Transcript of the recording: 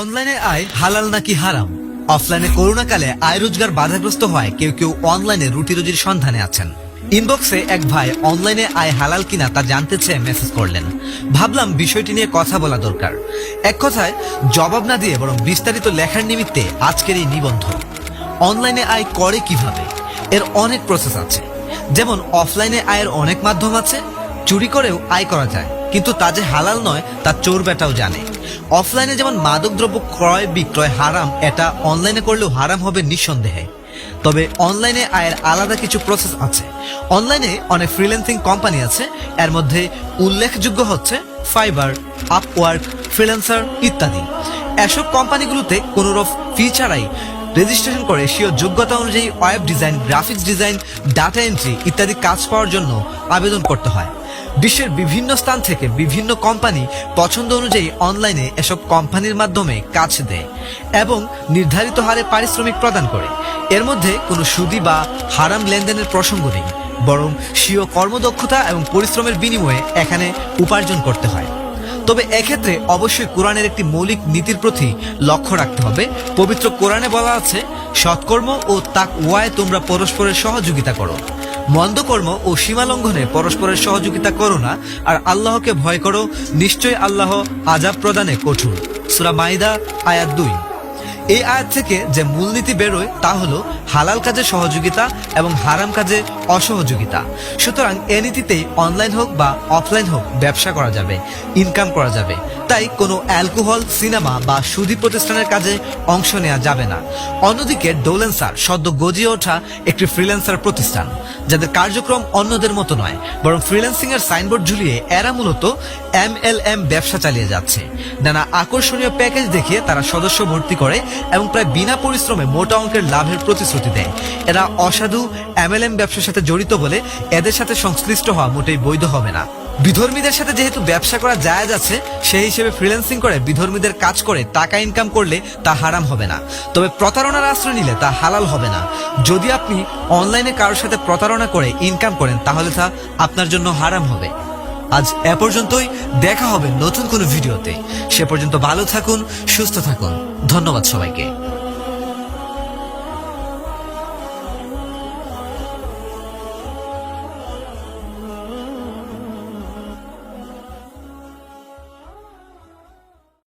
অনলাইনে আয় হালাল নাকি হারাম? অফলাইনে করোনাকালে আয় রোজগার বাধাগ্রস্ত হয় কেউ কেউ অনলাইনে রুটি রুজির সন্ধানে আছেন। ইনবক্সে এক ভাই অনলাইনে আয় হালাল কিনা তা জানতে চেয়ে মেসেজ করলেন। ভাবলাম বিষয়টি নিয়ে কথা বলা দরকার। এক কথায়, জবাব না দিয়ে বরং বিস্তারিত লেখার নিমিত্তে আজকের এই নিবন্ধ অনলাইনে আয় করে কীভাবে? এর অনেক প্রসেস আছে। যেমন অফলাইনে আয়ের অনেক মাধ্যম আছে, চুরি করেও আয় করা যায়। কিন্তু তা যে হালাল নয়, তা চোর বেটাও জানে। অফলাইনে যেমন মাদকদ্রব্য ক্রয় বিক্রয় হারাম, এটা অনলাইনে করলেও হারাম হবে নিঃসন্দেহে। তবে অনলাইনে আয়ের আলাদা কিছু প্রসেস আছে। অনলাইনে অনেক ফ্রিল্যান্সিং কোম্পানি আছে, এর মধ্যে উল্লেখযোগ্য হচ্ছে ফাইবার আপওয়ার্ক ফ্রিল্যান্সার ইত্যাদি। এসব কোম্পানিগুলোতে কোনো রফ ফি ছাড়াই রেজিস্ট্রেশন করে স্বীয় যোগ্যতা অনুযায়ী web design graphics design data entry ইত্যাদি কাজ পাওয়ার জন্য আবেদন করতে হয়। বিশ্বের বিভিন্ন স্থান থেকে বিভিন্ন কোম্পানি পছন্দ অনুযায়ী অনলাইনে এসব কোম্পানির মাধ্যমে কাজ দেয় এবং নির্ধারিত হারে পারিশ্রমিক প্রদান করে। এর মধ্যে কোনো সুদি বা হারাম লেনদেনের প্রসঙ্গ নেই, বরং স্বীয় কর্মদক্ষতা এবং পরিশ্রমের বিনিময়ে এখানে উপার্জন করতে হয়। তবে এক্ষেত্রে অবশ্যই কোরআনের একটি মৌলিক নীতির প্রতি লক্ষ্য রাখতে হবে। পবিত্র কোরআনে বলা আছে, সৎকর্ম ও তাক ওয়ায় তোমরা পরস্পরের সহযোগিতা করো। মন্দকর্ম ও সীমালঙ্ঘনে পরস্পরের সহযোগিতা করো না, আর আল্লাহকে ভয় করো। নিশ্চয় আল্লাহ আজাব প্রদানে কঠোর। সুরা মাইদা, আয়াত দুই। এই আয়াত থেকে যে মূলনীতি বেরোয় তা হলো হালাল কাজে সহযোগিতা এবং হারাম কাজে অসহযোগিতা। সুতরাং এ নীতিতেই অনলাইন হোক বা অফলাইন হোক ব্যবসা করা যাবে, ইনকাম করা যাবে। তাই কোনো অ্যালকোহল, সিনেমা বা সুদী প্রতিষ্ঠানের কাজে অংশ নেওয়া যাবে না। অন্যদিকে ডোলেন্সার সদ্য গজিয়ে ওঠা একটি ফ্রিল্যান্সার প্রতিষ্ঠান, যাদের কার্যক্রম অন্যদের মতো নয়, বরং ফ্রিল্যান্সিং এর সাইনবোর্ড ঝুলিয়ে এরা মূলত এম এল এম ব্যবসা চালিয়ে যাচ্ছে। নানা আকর্ষণীয় প্যাকেজ দেখিয়ে তারা সদস্য ভর্তি করে এবং প্রায় বিনা পরিশ্রমে মোটা অঙ্কের লাভের প্রতিশ্রুতি দেয়। এরা অসাধু, এমএলএম ব্যবসার সাথে জড়িত বলে এদের সাথে সংশ্লিষ্ট হওয়া মোটেই বৈধ হবে না। বিধর্মীদের সাথে যেহেতু ব্যবসা করা জায়েজ আছে সেই হিসেবে ফ্রিল্যান্সিং করে বিধর্মীদের কাজ করে টাকা ইনকাম করলে তা হারাম হবে না। তবে প্রতারণার আশ্রয় নিলে তা হালাল হবে না। যদি আপনি অনলাইনে কারোর সাথে প্রতারণা করে ইনকাম করেন, তাহলে তা আপনার জন্য হারাম হবে। আজ এ পর্যন্তই, দেখা হবে নতুন কোনো ভিডিওতে। সে পর্যন্ত ভালো থাকুন, সুস্থ থাকুন। ধন্যবাদ সবাইকে।